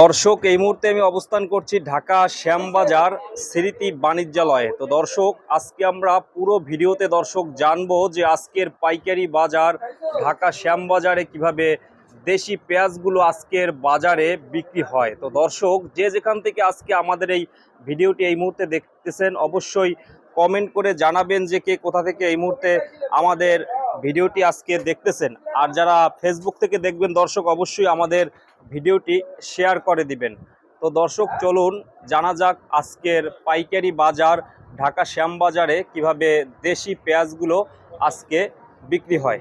দর্শক, এই মুহূর্তে আমি অবস্থান করছি ঢাকা শ্যামবাজার স্মৃতি বাণিজ্যালয়ে। তো দর্শক, আজকে আমরা পুরো ভিডিওতে দর্শক জানব যে আজকের পাইকারি বাজার ঢাকা শ্যামবাজারে কীভাবে দেশি পেঁয়াজগুলো আজকের বাজারে বিক্রি হয়। তো দর্শক, যে যেখান থেকে আজকে আমাদের এই ভিডিওটি এই মুহূর্তে দেখতেছেন, অবশ্যই কমেন্ট করে জানাবেন যে কে কোথা থেকে এই মুহূর্তে আমাদের ভিডিওটি আজকে দেখতেছেন। আর যারা ফেসবুক থেকে দেখবেন, দর্শক, অবশ্যই আমাদের ভিডিওটি শেয়ার করে দিবেন। তো দর্শক চলুন জানা যাক আজকের পাইকারি বাজার ঢাকা শ্যামবাজারে কীভাবে দেশি পেঁয়াজগুলো আজকে বিক্রি হয়।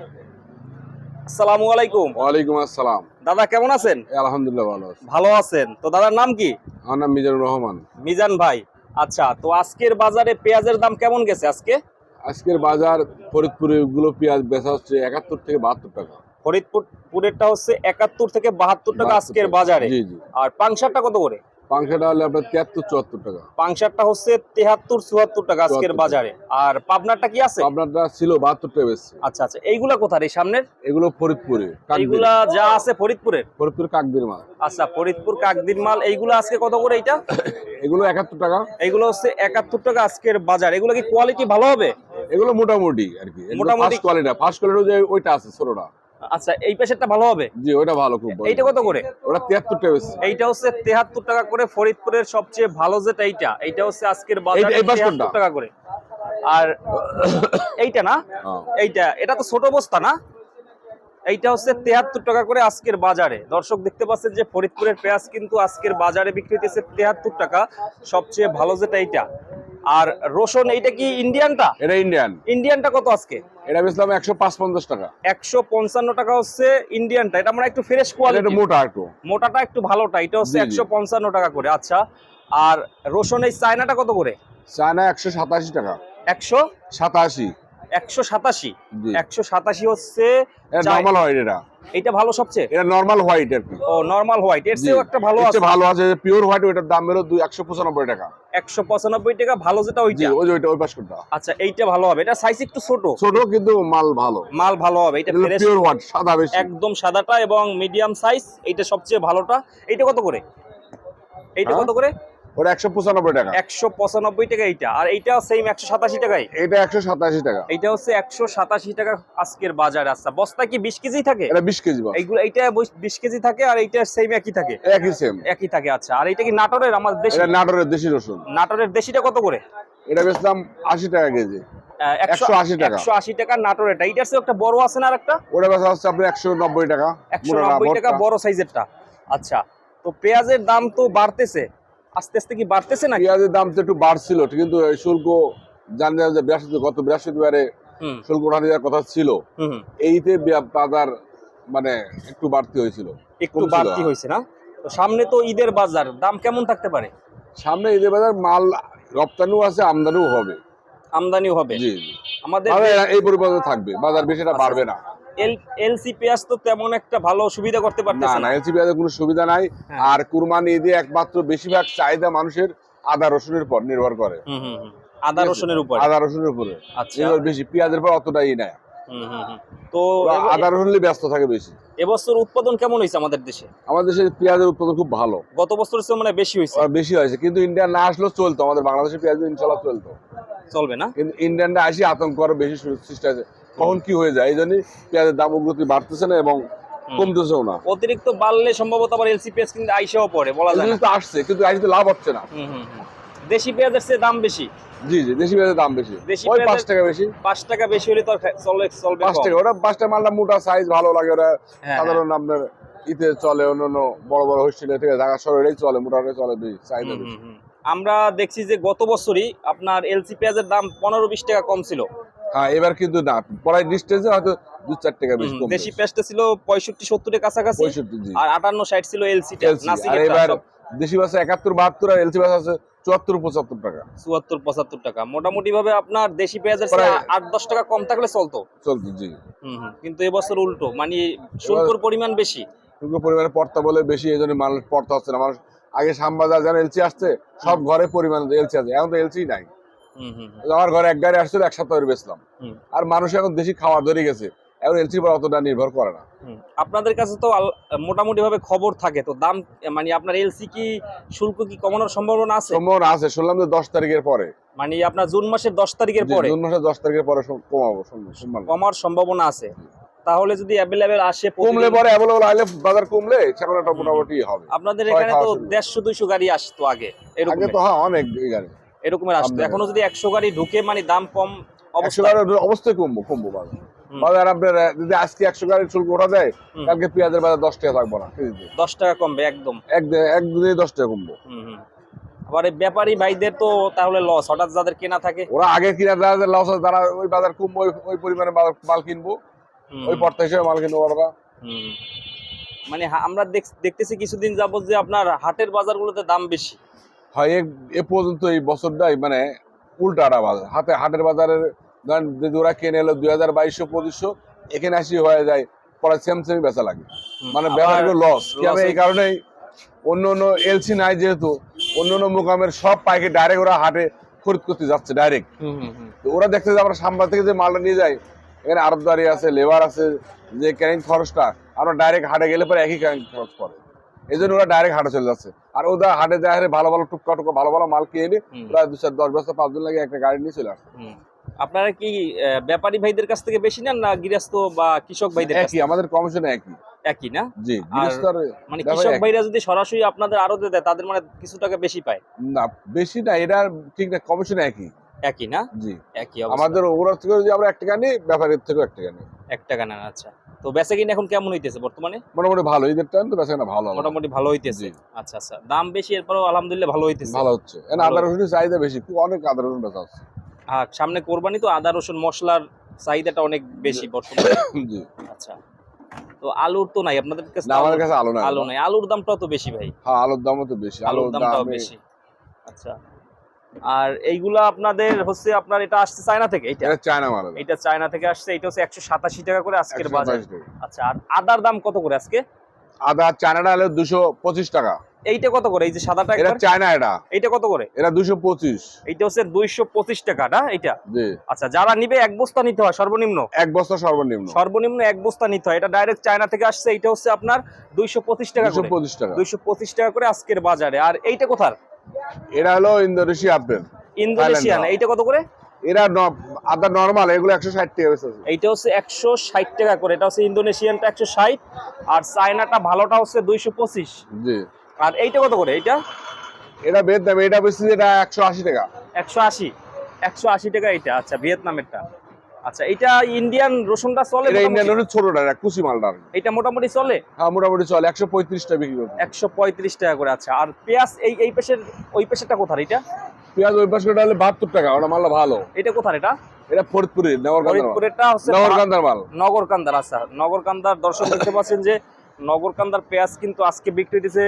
আসসালামু আলাইকুম। ওয়ালাইকুম আসসালাম। দাদা কেমন আছেন? আলহামদুলিল্লাহ ভালো আছি। ভালো আছেন। তো দাদার নাম কি? আমার নাম মিজানুর রহমান। মিজান ভাই। আচ্ছা তো আজকের বাজারে পেঁয়াজের দাম কেমন গেছে আজকে? আজকের বাজার ফরিদপুরে গুলো পেঁয়াজ বেচা হচ্ছে একাত্তর থেকে বাহাত্তর টাকা। ফরিদপুর পুরেরটা হচ্ছে একাত্তর থেকে বাহাত্তর টাকা আজকের বাজারে। আর পাংশারটা কত করে? পাংখাটা হলে আপনার তিয়াত্তর চুয়াত্তর টাকা। পাংশারটা হচ্ছে তেহাত্তর চুয়াত্তর টাকা আজকের বাজারে। আর পাবনারটা কি আছে? আপনারটা ছিল বাহাত্তর টাকা বেচছে আচ্ছা আচ্ছা। এইগুলা কোথায় এই সামনের? এগুলো ফরিদপুরে এইগুলা যা আছে ফরিদপুরের? ফরিদপুর কাকদির মাল। আচ্ছা ফরিদপুর কাকদিন মাল। এইগুলো আজকে কত করে এগুলো একাত্তর টাকা। এইগুলো হচ্ছে একাত্তর টাকা আজকের বাজার। এগুলো কি কোয়ালিটি ভালো হবে? এগুলো মোটামুটি আর কি। মোটামুটি- কোয়ালিটি ফার্স্ট কোয়ালিটি ওইটা আছে ছোটটা। আচ্ছা এই পেশেরটা ভালো হবে? জি ওইটা ভালো খুব ভালো। এইটা কত করে? ওটা তিয়াত্তর টাকা বেচছে এইটা হচ্ছে তেহাত্তর টাকা করে ফরিদপুরের সবচেয়ে ভালো যেটা এইটা এইটা হচ্ছে আজকের বাজারে এই বাস্কেটটা? তেহাত্তর টাকা করে। আর এইটা না? হ্যাঁ। এইটা এটা তো ছোট বস্তা না? এইটা হচ্ছে তেহাত্তর টাকা করে আজকের বাজারে। দর্শক দেখতে পাচ্ছেন যে ফরিদপুরের পেঁয়াজ কিন্তু আজকের বাজারে বিক্রি হতেছে তেহাত্তর টাকা সবচেয়ে ভালো যেটা এইটা। আর রসুন এইটা কি ইন্ডিয়ানটা এটা ইন্ডিয়ান ইন্ডিয়ানটা কত আজকে? এটা বেচলাম একশো পঞ্চাশ টাকা। একশো পঞ্চান্ন টাকা হচ্ছে ইন্ডিয়ানটা এটা আমরা একটু ফ্রেশ কোয়ালিটি মোটা একটু। মোটাটা একটু ভালোটা এটা হচ্ছে। একশো পঞ্চান্ন টাকা করে। আচ্ছা আর রসুন এই চায়নাটা কত করে? চায়না একশো সাতাশি টাকা। একশো? সাতাশি। একশো সাতাশি। একশো সাতাশি হচ্ছে নর্মাল হোয়াইট এটা। এইটা ভালো সবচেয়ে? এটা নর্মাল হোয়াইট আর কি ও নর্মাল হোয়াইট এর। চেয়েও একটা ভালো আছে। ভালো আছে পিওর হোয়াইট ওইটার দাম একশো পঁচানব্বই টাকা। একশো পঁচানব্বই টাকা ভালো যেটা ওইটা। ওই ওইটা ওই পাশটা আচ্ছা এইটা ভালো হবে। এটা সাইজ একটু ছোট। ছোট কিন্তু মাল ভালো। মাল ভালো হবে এটা ফ্রেশ পিওর হোয়াইট সাদা বেশি। একদম সাদাটা এবং মিডিয়াম সাইজ এইটা সবচেয়ে ভালোটা। এইটা কত করে? এইটা হ্যাঁ? কত করে? ওটা একশো পঁচানব্বই টাকা। একশো পঁচানব্বই টাকা এইটা। আর এইটা সেম একশো সাতাশি টাকাই? এটা একশো সাতাশি টাকা। এইটা হচ্ছে একশো সাতাশি টাকা আজকের বাজার আচ্ছা বস্তা কি বিশ কেজি থাকে? এটা বিশ কেজি এইগুলো এইটা বিশ কেজি থাকে আর এইটা সেম একই থাকে? একই সেম একই থাকে আচ্ছা। আর এইটা কি নাটোরের আমার দেশি? নাটোরের দেশি রসুন। নাটোরের দেশিটা কত করে? এটা বেচলাম আশি টাকা কেজি। একশো 180 টাকা। একশো আশি টাকা নাটোরেরটা। এইটার চেয়ে একটা বড় আছে না আর একটা ওটা বেচা হচ্ছে আপনার একশো নব্বই টাকা। একশো নব্বই টাকা। বড় সাইজেরটা আচ্ছা। তো পেঁয়াজের দাম তো বাড়তেছে। আস্তে আস্তে কি বাড়তেছে না পেঁয়াজের দাম তো একটু বাড়ছিল কিন্তু শুল্ক জানেন যে বৃহস্পতি গত বৃহস্পতিবারে শুল্ক উঠানো যাওয়ার কথা ছিল। এইতে বাজার মানে একটু বাড়তি হয়েছিল একটু বাড়তি হয়েছে না? তো সামনে তো ঈদের বাজার দাম কেমন থাকতে পারে? সামনে ঈদের বাজার মাল রপ্তানিও আছে আমদানিও হবে। আমদানিও হবে। জি আমাদের এই পরিবর্তন থাকবে বাজার বেশিটা আচ্ছা, বাড়বে না। এলসি পেঁয়াজ তো তেমন একটা ভালো সুবিধা করতে পারতেছে না না। এলসি পেঁয়াজের কোনো সুবিধা নাই। হ্যাঁ। আর কুরবানি ঈদে একমাত্র বেশিরভাগ চাহিদা মানুষের আদা রসুনের পর নির্ভর করে। আদা রসুনের উপর? আদা রসুনের উপরে। আচ্ছা। বেশি পেঁয়াজের পর অতটাই। তো আদা রসুন ব্যস্ত থাকে বেশি। এবছর উৎপাদন কেমন হয়েছে আমাদের দেশে? আমাদের দেশে পেঁয়াজের উৎপাদন খুব ভালো। গত বছর মানে বেশি হয়েছে। বেশি হয়েছে। কিন্তু ইন্ডিয়া না আসলেও চলতো। আমাদের বাংলাদেশে পেঁয়াজ ইনশাল্লাহ চলতো। চলবে না? কিন্তু ইন্ডিয়ানরা আসি আতঙ্ক আরও বেশি সৃষ্টি আছে। কখন কি হয়ে যায়? এই জন্যই পেঁয়াজের দাম উগ্রতি বাড়তেছে না এবং কমতেছেও না। অতিরিক্ত বাড়লে সম্ভবত আবার এলসি পেঁয়াজ কিন্তু আইসাও পড়ে বলা যায় তো আসছে কিন্তু আসতে লাভ হচ্ছে না। দেশি পেঁয়াজের চেয়ে দাম বেশি। জি জি দেশি পেঁয়াজের দাম বেশি। দেশি ওই পাঁচ টাকা বেশি। পাঁচ টাকা বেশি হলে তো চলে চলবে পাঁচ। টাকা ওটা পাঁচটা মালটা মোটা সাইজ ভালো লাগে ওরা হ্যাঁ, সাধারণ আপনার ইতে চলে অন্যান্য বড় বড় হোস্টেলে থেকে ঢাকা শহরেই চলে মোটামুটি চলে চাহিদা বেশি। হুম। আমরা দেখছি যে গত বছরই আপনার এলসি পেঁয়াজের দাম পনেরো বিশ টাকা কম ছিল। হ্যাঁ এবার কিন্তু না পড়ায় ডিস্টেন্সে হয়তো দু চার টাকা বেশি কম দেশি পেঁয়াজটা ছিল পঁয়ষট্টি সত্তরের কাছাকাছি আর আটান্ন ষাট ছিল এলসি এবার দেশি বাস একাত্তর বাহাত্তর আর এলসি বাস আছে চুয়াত্তর পঁচাত্তর টাকা। চুয়াত্তর পঁচাত্তর টাকা। মোটামুটি ভাবে আপনার দেশি পেঁয়াজের আট দশ টাকা কম থাকলে চলতো। চলছে জি। কিন্তু এবছর উল্টো মানে শুল্কর পরিমাণ বেশি। পরিমাণে পর্তা বলে বেশি এই জন্য মানুষ পর্তা হচ্ছে না। মানুষ আগে শ্যামবাজার যেন এলসি আসছে সব ঘরে পরিমাণ এলসি আছে। এখন তো এলসি নাই। আমার ঘরে এক গাড়ি আসছিল এক সপ্তাহ বেচলাম। আর মানুষ এখন দেশি খাওয়া ধরে গেছে। এখন এলসি পর অতটা নির্ভর করে না। আপনাদের কাছে তো মোটামুটি ভাবে খবর থাকে তো দাম মানে আপনার এলসি কি শুল্ক কি কমানোর সম্ভাবনা আছে? সম্ভাবনা আছে শুনলাম যে দশ তারিখের পরে। মানে আপনার জুন মাসের দশ তারিখের পরে? জুন মাসের দশ তারিখের পরে কমাবো। কমার সম্ভাবনা আছে। তাহলে যদি অ্যাভেলেবেল আসে কমলে পরে অ্যাভেলেবল আইলে বাজার কমলে সেখানে মোটামুটি হবে। আপনাদের এখানে তো দেড়শো দুইশো গাড়ি আসতো আগে তো হ্যাঁ অনেক গাড়ি। এরকমের আসতো। আপনাদের- এখনও যদি একশো গাড়ি ঢুকে মানে দাম কম একশো গাড়ি অবশ্যই কমবো কমবো বাজার আপনার যদি আজকে একশো গাড়ির শুল্ক ওঠা যায় কালকে পেঁয়াজের বাজার দশ টাকা থাকব না দশ টাকা কমবে একদম। এক দে- এক দিনে দশ টাকা কমবো। হুম, হুম। আবার ব্যাপারী ভাইদের তো তাহলে লস হঠাৎ যাদের কেনা থাকে। ওরা আগে কিনা লস তারা ওই বাজার কমবো ওই- পরিমাণে মাল- কিনবো। ওই পর্তা হিসেবে মাল কিনবো ওরা। মানে আমরা দেখ- দেখতেছি কিছুদিন যাবত যে আপনার হাটের বাজারগুলোতে দাম বেশি। হয় এ- পর্যন্ত এই বছরটাই মানে উল্টাটা বাজার। হাতে হাটের বাজারের ধরেন যদি ওরা কেনে এলো দুই হাজার বাইশশো পঁচিশশো এখানে আসি হয়ে যায় পরে সেম সেমই বেচা লাগে। মানে ব্যাপারগুলো লস আমি এই কারণেই অন্য অন্য এলসি নাই যেহেতু অন্য অন্য মোকামের সব পাইকে ডাইরেক্ট ওরা হাটে খরিদ করতে যাচ্ছে ডাইরেক্ট। তো ওরা দেখতে যে আমরা সাম্বা থেকে যে মালটা নিয়ে যাই এখানে আরবদারি আছে লেবার আছে যে ক্যারিং খরচটা আমরা ডাইরেক্ট হাটে গেলে পরে একই ক্যারিং খরচ পড়ে। এই জন্য ওরা ডাইরেক্ট হাটে চলে যাচ্ছে। আর ওরা হাটে যায় হারে ভালো ভালো টুকটা টুকটা ভালো ভালো মাল কিনে নিয়ে প্রায় দু চার দশ বছর পাঁচ দিন লাগে একটা গাড়ি নিয়ে চলে আসে। হুম। আপনারা কি ব্যাপারী ভাইদের কাছ থেকে বেশি নেন না গৃহস্থ বা কৃষক ভাইদের কাছ একই আমাদের কমিশন একই। একই না? জি মানে কৃষক ভাইরা যদি সরাসরি আপনাদের আরতে দেয় তাদের মানে কিছু টাকা বেশি পায়? না বেশি না এটা ঠিক না কমিশন একই। একই না? জি। একই আমাদের ওরা থেকে যদি আমরা এক টাকা নিই ব্যাপারের থেকেও এক টাকা নিই। এক টাকা নেন আচ্ছা। তো বেচা কিনা এখন কেমন হইতেছে বর্তমানে? মোটামুটি ভালো ঈদের টাইম তো ভালো মোটামুটি ভালো হইতেছে। আচ্ছা আচ্ছা। দাম বেশি এরপরও আলহামদুলিল্লাহ ভালো হইতেছে। ভালো হচ্ছে। এখানে আদা রসুনের চাহিদা বেশি খুব অনেক আদা রসুন বেচা হচ্ছে। আর সামনে কোরবানি তো আদা রসুন মশলার চাহিদাটা অনেক বেশি বর্তমানে। জি। আচ্ছা। তো আলুর তো নাই আপনাদের কাছে আমাদের কাছে আলু না আলু নাই। আলুর দামটাও তো বেশি ভাই। হ্যাঁ আলুর দামও তো বেশি। আলুর দামটাও দাম বেশি। আচ্ছা। আর এইগুলা আপনাদের হচ্ছে আপনার এটা আসছে চায়না থেকে এটা চায়না মাল এটা। চায়না থেকে আসছে এটা হচ্ছে একশো সাতাশি টাকা করে আজকের বাজার। আচ্ছা আর আদার দাম কত করে আজকে? আদা চায়নাটা হলো দুশো পঁচিশ টাকা। এইটা কত করে? এই যে সাদাটা এটা চায়না এটা। এইটা কত করে? এটা দুশো পঁচিশ। এইটা হচ্ছে দুইশো পঁচিশ টাকা না এইটা? জি। আচ্ছা যারা নিবে এক বস্তা নিতে হয় সর্বনিম্ন? এক বস্তা সর্বনিম্ন। সর্বনিম্ন এক বস্তা নিতে হয়। এটা ডাইরেক্ট চায়না থেকে আসছে এটা হচ্ছে আপনার দুইশো পঁচিশ টাকা দুশো করে পঁচিশ টাকা। দুইশো পঁচিশ টাকা করে আজকের বাজারে। আর এইটা কোথার? এটা হলো ইন্দোনেশিয়া আপেল ইন্দোনেশিয়ান. এইটা কত করে? এরা ন- আদা নর্মাল এগুলো একশো ষাট টাকা বেচতেছে। এইটা হচ্ছে একশো ষাট টাকা করে এটা হচ্ছে ইন্দোনেশিয়ানটা একশো ষাট আর চায়নাটা ভালোটা হচ্ছে দুইশো পঁচিশ। জি। আর এইটা কত করে এইটা? এটা বেদ দাম এটা বেশি এটা একশো আশি টাকা। একশো আশি একশো আশি টাকা এইটা আচ্ছা ভিয়েতনামেরটা। আচ্ছা এইটা ইন্ডিয়ান রসুনটা চলে এটা ইন্ডিয়ান হলো ছোটটা এটা কুচি মালটা। এইটা মোটামুটি চলে? হ্যাঁ মোটামুটি চলে একশো পঁয়ত্রিশটা বিক্রি একশো পঁয়ত্রিশ টাকা করে আচ্ছা। আর পেঁয়াজ এই এই পেশের ওই পেশেরটা কোথার এটা? পেঁয়াজ ওই পাশে হলে বাহাত্তর টাকা ওটা মালটা ভালো। এটা কোথার এটা? এটা ফরিদপুরি নগরকান্দার ফরিদপুরেরটা হচ্ছে নগরকান্দার মাল। নগরকান্দার আচ্ছা। নগরকান্দার দর্শক দেখতে পাচ্ছেন যে নগরকান্দার পেঁয়াজ কিন্তু আজকে বিক্রি দিছে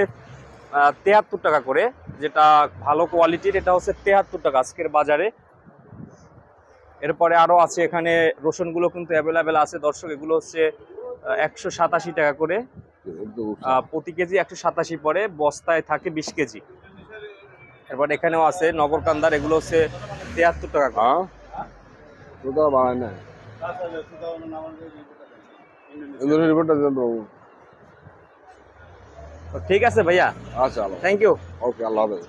তেহাত্তর টাকা করে যেটা ভালো কোয়ালিটির এটা হচ্ছে তেহাত্তর টাকা আজকের বাজারে। এরপরে আরও আছে এখানে রসুনগুলো কিন্তু অ্যাভেলেবেল আছে। দর্শক এগুলো হচ্ছে একশো সাতাশি টাকা করে। প্রতি কেজি একশো সাতাশি পরে বস্তায় থাকে বিশ কেজি। এরপর এখানেও আছে নগরকান্দার এগুলো হচ্ছে তেহাত্তর টাকা হ্যাঁ? বাড়ায় না। ঠিক আছে ভাইয়া। আচ্ছা থ্যাংক ইউ ওকে আল্লাহ হাফেজ।